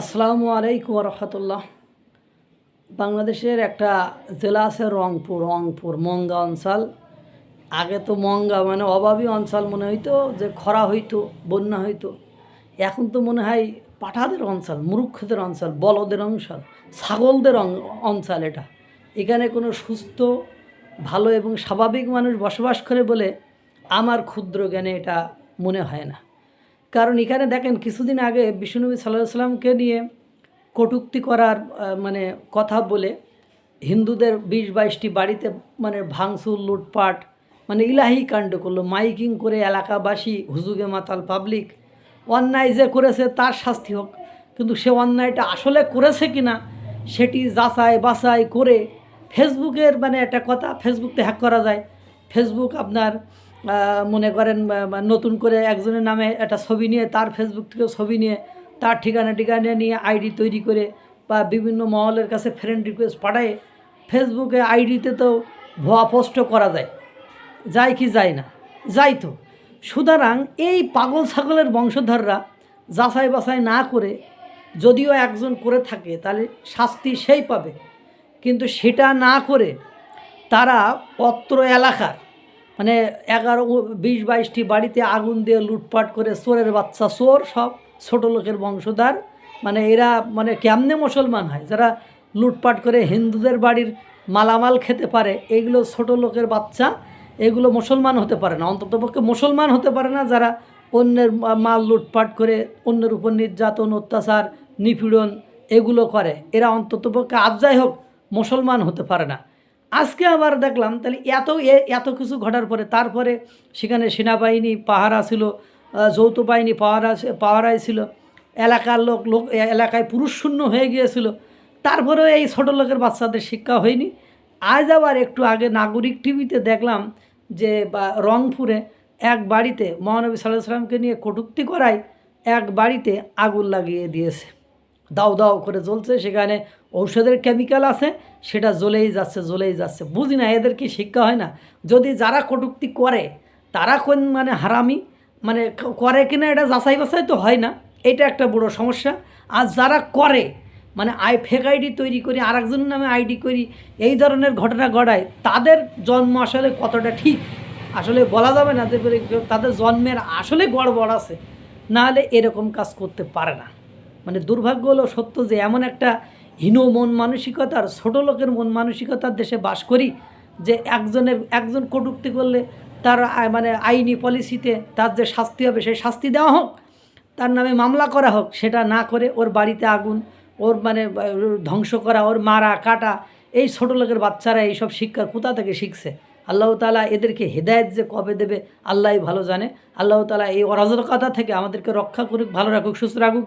আসসালামু আলাইকুম রহমতুল্লাহ বাংলাদেশের একটা জেলা আছে রংপুর রংপুর, মঙ্গা অঞ্চল। আগে তো মঙ্গা মানে অভাবী অঞ্চল মনে হইতো, যে খরা হইতো, বন্যা হইতো। এখন তো মনে হয় পাঠাদের অঞ্চল মূর্খদের অঞ্চল, বলদের অঞ্চল, ছাগলদের অঞ্চল এটা। এখানে কোনো সুস্থ, ভালো এবং স্বাভাবিক মানুষ বসবাস করে বলে আমার ক্ষুদ্র জ্ঞানে এটা মনে হয় না। কারণ এখানে দেখেন কিছুদিন আগে বিষ্ণুনবী সাল্লাহ সাল্লামকে নিয়ে কটূক্তি করার মানে কথা বলে হিন্দুদের বিশ বাইশটি বাড়িতে মানে ভাঙচুর, লুটপাট মানে ইলাহি কাণ্ড করল, মাইকিং করে এলাকাবাসী, হুজুগে মাতাল পাবলিক অন্যায় যে করেছে তার শাস্তি হোক। কিন্তু সে অন্যায়টা আসলে করেছে কি না সেটি যাচাই বাছাই করে ফেসবুকের মানে একটা কথা ফেসবুকতে হ্যাক করা যায়। ফেসবুক আপনার মনে করেন নতুন করে একজনের নামে একটা ছবি নিয়ে, তার ফেসবুক থেকে ছবি নিয়ে, তার ঠিকানা ঠিকানা নিয়ে আইডি তৈরি করে, বা বিভিন্ন মহলের কাছে ফ্রেন্ড রিকোয়েস্ট পাঠায় ফেসবুকে আইডিতে তো ভুয়া পোস্টও করা যায়। যায় কি যায় না? যাই তো। সুতরাং এই পাগল ছাগলের বংশধররা যাচাই বাছাই না করে, যদিও একজন করে থাকে, তাহলে শাস্তি সেই পাবে। কিন্তু সেটা না করে তারা অত্র এলাকার মানে এগারো বিশ, বাইশটি বাড়িতে আগুন দিয়ে লুটপাট করে চোরের বাচ্চা, চোর সব ছোটো লোকের বংশধার। মানে এরা মানে কেমনে মুসলমান হয়? যারা লুটপাট করে হিন্দুদের বাড়ির মালামাল খেতে পারে এইগুলো ছোট লোকের বাচ্চা, এগুলো মুসলমান হতে পারে না। অন্ততপক্ষে মুসলমান হতে পারে না যারা অন্যের মাল লুটপাট করে অন্যের উপর নির্যাতন, অত্যাচার, নিপীড়ন এগুলো করে। এরা অন্ততপক্ষে আজ যাই হোক মুসলমান হতে পারে না। আজকে আবার দেখলাম, তাহলে এত এত কিছু ঘটার পরে, তারপরে সেখানে সেনাবাহিনী, পাহারা ছিল যৌথ বাহিনী পাহারা পাহারায় ছিল, এলাকার লোক লোক এলাকায় পুরুষ শূন্য হয়ে গিয়েছিল। তারপরেও এই ছোটো লোকের বাচ্চাদের শিক্ষা হয়নি। আজ আবার একটু আগে নাগরিক টিভিতে দেখলাম যে রংপুরে এক বাড়িতে মহানবী সাল্লাহ সাল্লামকে নিয়ে কটূক্তি করায় এক বাড়িতে আগুন লাগিয়ে দিয়েছে। দাও দাও করে জ্বলছে, সেখানে ঔষধের কেমিক্যাল আছে, সেটা জ্বলেই যাচ্ছে জ্বলেই যাচ্ছে। বুঝি না, এদের কি শিক্ষা হয় না? যদি যারা কটূক্তি করে, তারা কোন মানে হারামি? মানে করে কিনা এটা যাচাই বাছাই তো হয় না। এটা একটা বড় সমস্যা। আর যারা করে মানে আই ফেক আইডি তৈরি করি আর একজনের নামে আইডি করি, এই ধরনের ঘটনা ঘটায়, তাদের জন্ম আসলে কতটা ঠিক? আসলে বলা যাবে না, যে তাদের জন্মের আসলে গড়বড় আছে। নাহলে এরকম কাজ করতে পারে না। মানে দুর্ভাগ্য হলো সত্য যে এমন একটা হীন মন মানসিকতার ছোটো লোকের মন মানসিকতার দেশে বাস করি যে একজনের, একজন কটূক্তি করলে তার মানে আইনি পলিসিতে তার যে শাস্তি হবে সেই শাস্তি দেওয়া হোক, তার নামে মামলা করা হোক, সেটা না করে ওর বাড়িতে আগুন, ওর মানে ধ্বংস করা, ওর মারা, কাটা, এই ছোটো লোকের বাচ্চারা এইসব শিক্ষা কোথা থেকে শিখছে? আল্লাহ তালা এদেরকে হেদায়েত যে কবে দেবে, আল্লাহই ভালো জানে। আল্লাহ তালা এই অরাজকতা থেকে আমাদেরকে রক্ষা করুক, ভালো রাখুক, সুস্থ রাখুক।